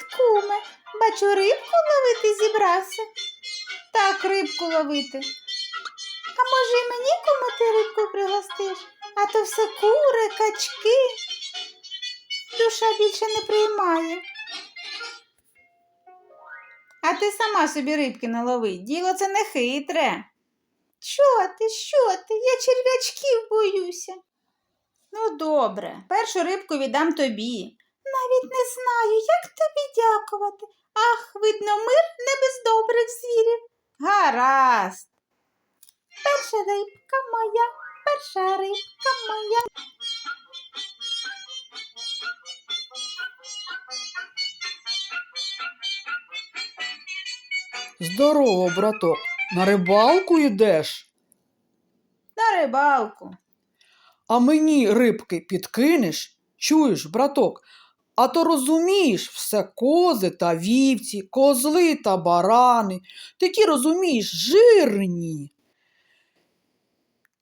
Привіт. Бачу, рибку ловити зібрався. Так, рибку ловити. А може й мені куме ти рибку пригостиш? А то все кури, качки. Душа більше не приймає. А ти сама собі рибки налови. Діло це не хитре. Що ти, що ти? Я черв'ячків боюся. Ну, добре, першу рибку віддам тобі. Навіть не знаю, як тобі дякувати. Ах, видно, мир не без добрих звірів. Гаразд. Перша рибка моя, перша рибка моя. Здорово, браток. На рибалку йдеш? На рибалку. А мені рибки підкинеш? Чуєш, браток? А то розумієш, все кози та вівці, козли та барани. Такі розумієш, жирні.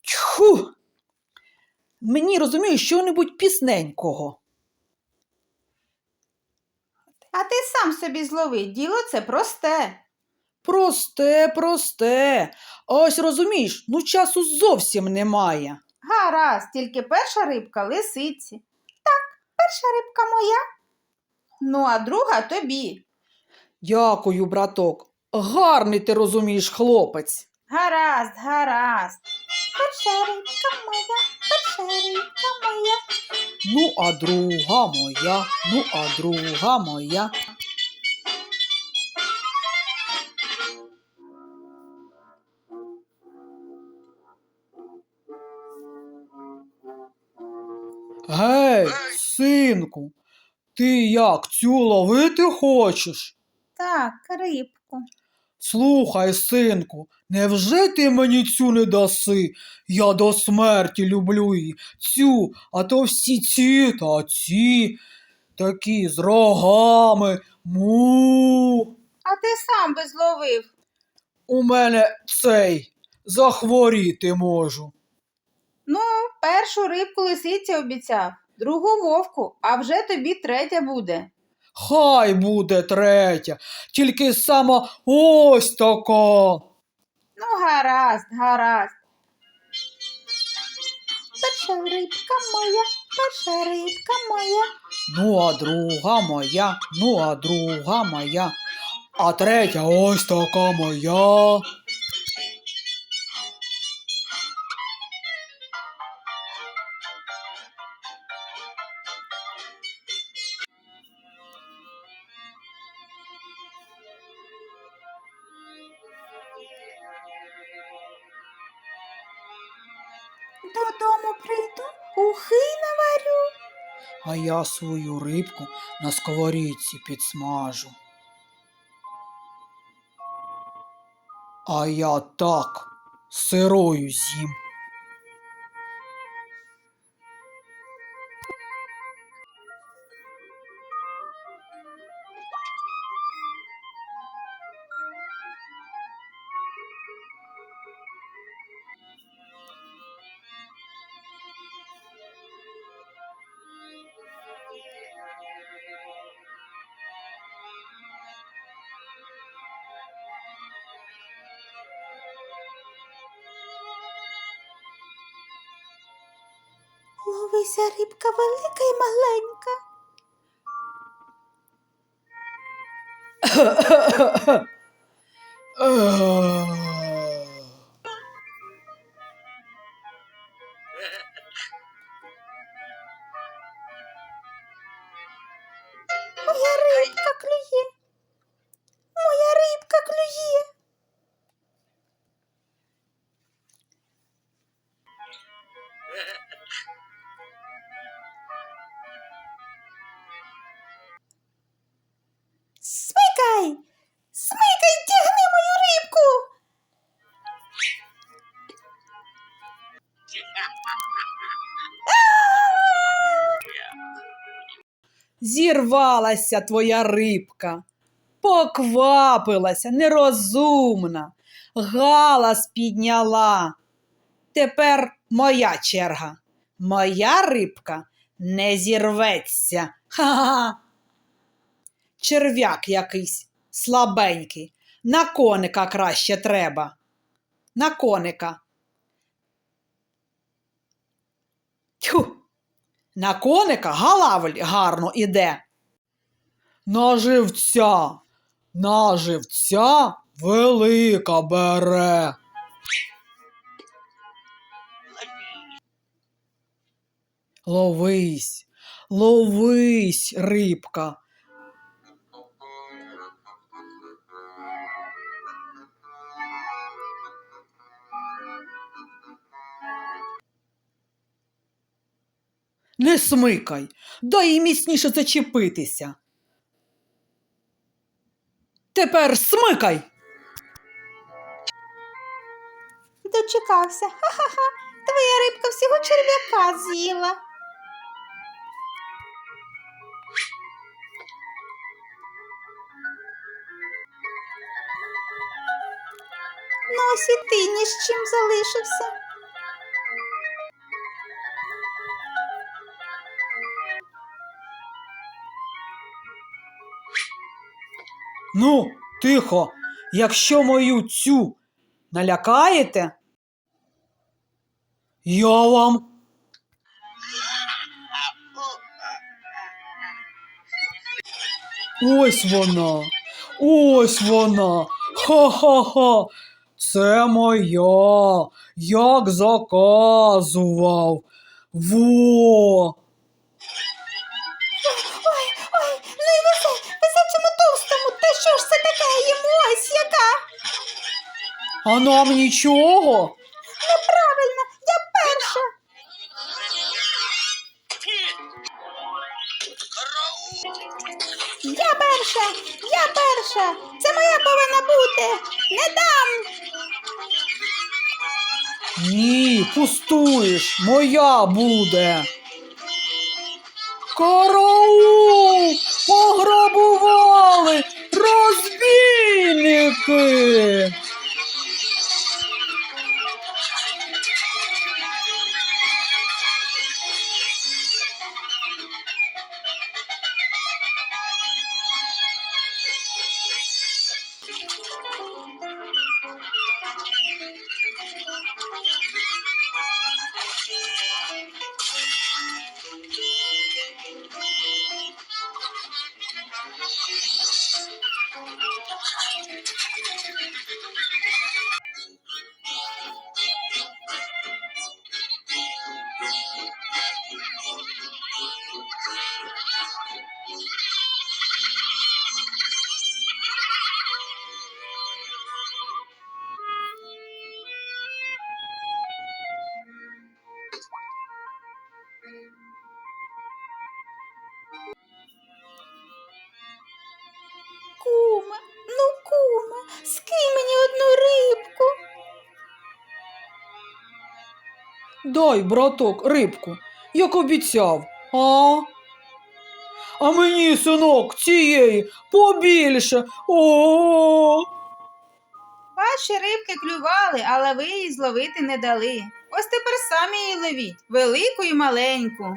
Тьху! Мені розумієш, що-небудь пісненького. А ти сам собі злови. Діло це просте. Просте, просте. А ось розумієш, ну часу зовсім немає. Гаразд, тільки перша рибка лисиці. Перша рибка моя. Ну, а друга тобі. Дякую, браток. Гарний ти розумієш, хлопець. Гаразд, гаразд. Перша рибка моя, перша рибка моя. Ну, а друга моя, ну, а друга моя. Синку, ти як цю ловити хочеш? Так, рибку. Слухай, синку, невже ти мені цю не даси? Я до смерті люблю її. Цю, а то всі ці та ці, такі з рогами. Му. А ти сам би зловив. У мене цей захворіти можу. Ну, першу рибку лисиця обіцяв, другу вовку, а вже тобі третя буде. Хай буде третя, тільки сама ось така. Ну, гаразд, гаразд. Перша рибка моя, перша рибка моя. Ну, а друга моя, ну, а друга моя, а третя ось така моя. Додому прийду, ухи наварю. а я свою рибку на сковорідці підсмажу. А я так сирою з'їм. Ловися рибка велика і маленька. Моя Зірвалася твоя рибка, поквапилася, нерозумна, галас підняла. Тепер моя черга. Моя рибка не зірветься. Ха-ха. черв'як якийсь слабенький. На коника краще треба. На коника. Тьху. На коника галавль гарно іде. На живця, на живця велика бере. Ловись, ловись, рибка. Не смикай, дай їй міцніше зачепитися. Тепер смикай. Дочекався. Ха-ха-ха. Твоя рибка всього черв'яка з'їла. Ну, ось і ти ні з чим залишився. Ну, тихо, якщо мою цю налякаєте, я вам. Ось вона, ось вона. Ха-ха-ха. Це моя, як заказував. Во. А нам нічого? Неправильно, я перша. Я перша, я перша. Це моя повинна бути. Не дам. Ні, пустуєш, моя буде. Караул! Пограбували! Розбійники! Ну кума, скинь мені одну рибку. Дай, браток, рибку, як обіцяв. А? А мені, синок, цієї побільше. О. Ваші рибки клювали, але ви її зловити не дали. Ось тепер самі її ловіть, велику і маленьку.